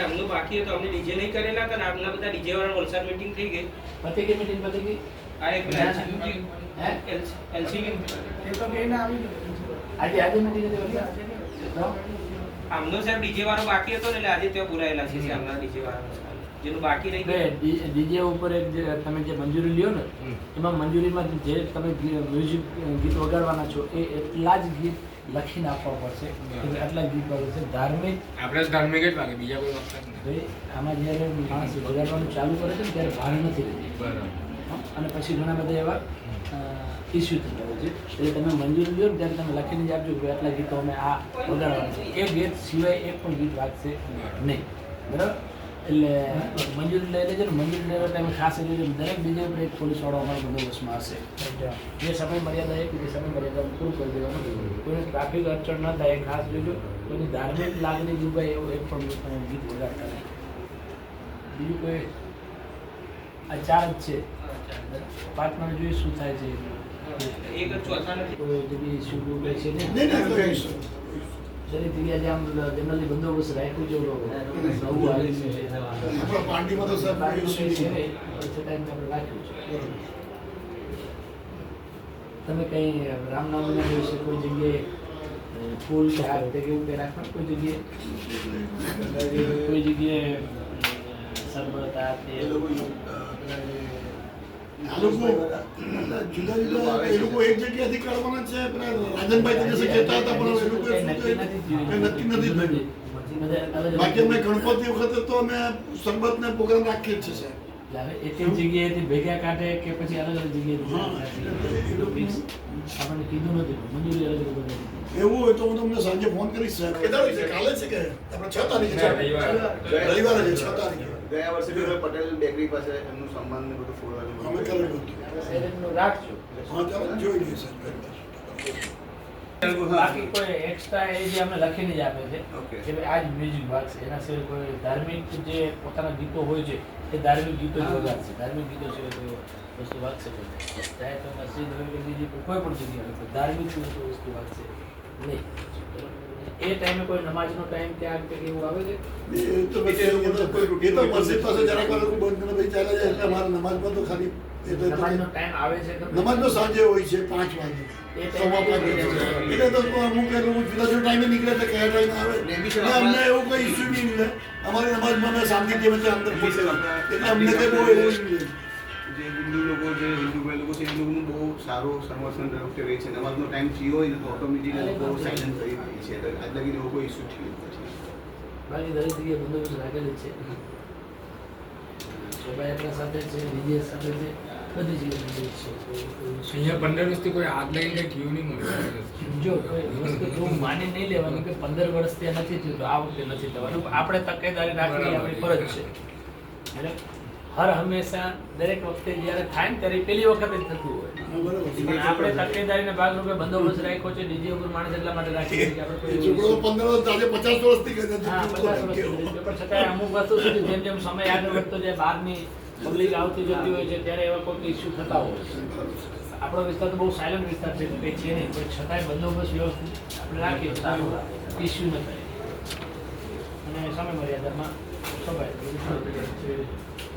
આજે બાકી હતું અમને ડીજે નહીં કરેલા હતા ને આમના બધા ડીજે વલસાડ મીટિંગ થઈ ગઈ પતી ગઈ મિટિંગ પતી ગઈ આ એક આમનો સાહેબ ડીજે બાકી હતો ને એટલે આજે ત્યાં બોલાયેલા છે આમના ડીજે વાળા જેનું બાકી રહી ગયું. ડીજે ઉપર એક જે તમે જે મંજૂરી લ્યો ને એમાં મંજૂરીમાં જે તમે મ્યુઝિક ગીત વગાડવાના છો એ એટલા જ ગીત લખીને આપવા પડશે. આટલા ગીત વગાડશે ધાર્મિક આપણે ધાર્મિક જ લાગે બીજા કોઈ વખત ભાઈ આમાં જ્યારે માણસ વગાડવાનું ચાલુ કરે છે ને ત્યારે ભાર નથી રહેતી. બરાબર. અને પછી ઘણા બધા એવા ઇસ્યુ થતા હોય છે. એટલે તમે મંજૂરી લ્યો ને ત્યારે તમે લખીને જ આપજો કે આટલા ગીતો અમે આ વગાડવાના છે. એ ગીત સિવાય એક પણ ગીત વાગશે નહીં. બરાબર? એટલે મંજૂર લઈ લેજો ને મંજૂરી લેવા ટાઈમે ખાસ એ લેજો દરેક બીજા ઉપર એક પોલીસ વાળો અમારો બંદોબસ્તમાં હશે જે સમય મર્યાદા એક એ સમય મર્યાદા પૂરું કરી દેવાનું કોઈને ટ્રાફિક અડચણ ન થાય એ ખાસ જોજો. કોઈની ધાર્મિક લાગણી દુભાઈ એવું એક પણ ગીત વગાડતા નહીં. બીજું કોઈ? આ ચાર જ છે. પાંચમાં જોઈએ શું થાય છે. એક જ ચોથા નથી. કોઈ જગ્યાએ શું છે નહીં. નહીં, નહીં, કોઈ issue. દરેક જગ્યાએ જે આમ જનરલી બંદોબસ્ત રાખ્યું છે નવું આવ્યું છે આપણા તો સાહેબ કોઈ issue છે નહીં. ને, છતાંય આપણે રાખ્યું છે. તમે કઈ રામનામના દિવસે કોઈ જગ્યાએ ફૂલ કે હાથ કે એવું કંઈ રાખવાનું? કોઈ જગ્યાએ? કોઈ જગ્યાએ સરળતા તે આ લોકો જુદા જુદા એ લોકો એક જગ્યાએથી કરવાના છે રાજનભાઈ તમે કહેતા હતા પણ નક્કી નથી થયું. કંઈ નક્કી નથી થયું. બધા અલગ અલગ બાકી અમે ગણપતિ વખતે તો અમે સંબત ને પ્રોગ્રામ રાખીએ જ સાહેબ. એક જગ્યાએથી ભેગા કાઢે કે પછી અલગ અલગ આપણને કીધું નથી મંજૂરી અલગ અલગ એવું હોય તો હું તમને સાંજે ફોન કરીશ સાહેબ. કેટલા છે? કાલે છે કે? આપણે છ તારીખે રવિવારે. રવિવારે છે છ તારીખે. ગયા વર્ષે બી પટેલ બેકરી પાસે એમનું સન્માન ને બધું ફોડવાનું અમે કરેલું હતું. રાખજો હા ચાલો જોઈ લઈએ સાહેબ. બાકી કોઈ એક્સ્ટ્રા એ જે અમે લખીને જ આપે છે. કે ભાઈ આ જ મ્યુઝિક વાગશે એના સિવાય કોઈ ધાર્મિક જે પોતાના ગીતો હોય છે એ ધાર્મિક ગીતો જ વગાડશે ધાર્મિક ગીતો સિવાય કોઈ વસ્તુ વાગશે નહીં ચાહે તો મસ્જિદ હોય કે બીજી કોઈ પણ જગ્યાએ ધાર્મિક વસ્તુ વાગશે નહીં. એ ટાઈમે કોઈ નમાજનો ટાઈમ ત્યાગ કે એવું આવે છે? એ તો પછી એ તો કોઈ- એ તો મસ્જિદ પાસે જરાક વાર બંધ કરે ભાઈ ચાલે જાય એટલે અમારે નમાઝમાં તો ખાલી નમાજનો ટાઈમ આવે છે ખરો? નમાઝનો સાંજે હોય છે પાંચ વાગે. સવા પાંચ વાગે. એટલે તો અમુક જુદા જુદા ટાઈમે નીકળે તો કયા ટાઈમે આવે. એટલે અમને એવું કઈ ઇસ્યુ નહીં મળે અમારી અમે શાંતિથી અંદર એટલે અમને કઈ બહુ એવું નહીં જે હિન્દુ લોકો જે હિન્દુ ભાઈ લોકો છે એ લોકોનું બહુ સારું સમર્થન તરફથી રહે છે. નમાજનો ટાઈમ થયો હોય ને તો ઓટોમેટિક લોકો સાયલન્ટ કરી દે છે. એટલે આજ લગીને એવો કોઈ ઇસ્યુ થયો નથી. બાકી દરેક જગ્યાએ બંદોબસ્ત રાખેલ જ છે. શોભાયાત્રા સાથે છે ડીજે સાથે છે બધી જગ્યાએ છે. કોઈ- કોઈ issue અહીંયા પંદર વર્ષથી કોઈ હાથ લઈને થયું નહીં જો કોઈ માની નહીં લેવાનું કે પંદર વર્ષથી નથી થયું તો આ વખતે નથી થવાનું. આપણે તકેદારી રાખવી આપણી ફરજ છે. એટલે હર હંમેશા દરેક વખતે જ્યારે થાય ને ત્યારે પેલી વખતે જ થતું હોય. પણ આપણે તકેદારીના ભાગરૂપે બંદોબસ્ત રાખ્યો છે ડીજે ઉપર માણસ એટલા માટે રાખીએ કે આપણે પચાસ વર્ષથી કહે છે હા પચાસ વર્ષ સુધી. પણ છતાંય અમુક વસ્તુ સુધી જેમ જેમ સમય આગળ વધતો જાય બહારની પબ્લિક આવતી જતી હોય છે ત્યારે એવા કોઈ ઇસ્યુ થતા હોય છે. આપણો વિસ્તાર તો બહુ સાયલન્ટ વિસ્તાર છે કંઈ છે નહીં. પણ છતાંય બંદોબસ્ત વ્યવસ્થિત આપણે રાખીએ સારું ઇસ્યુ ન થાય. અને સમય મર્યાદામાં સભાય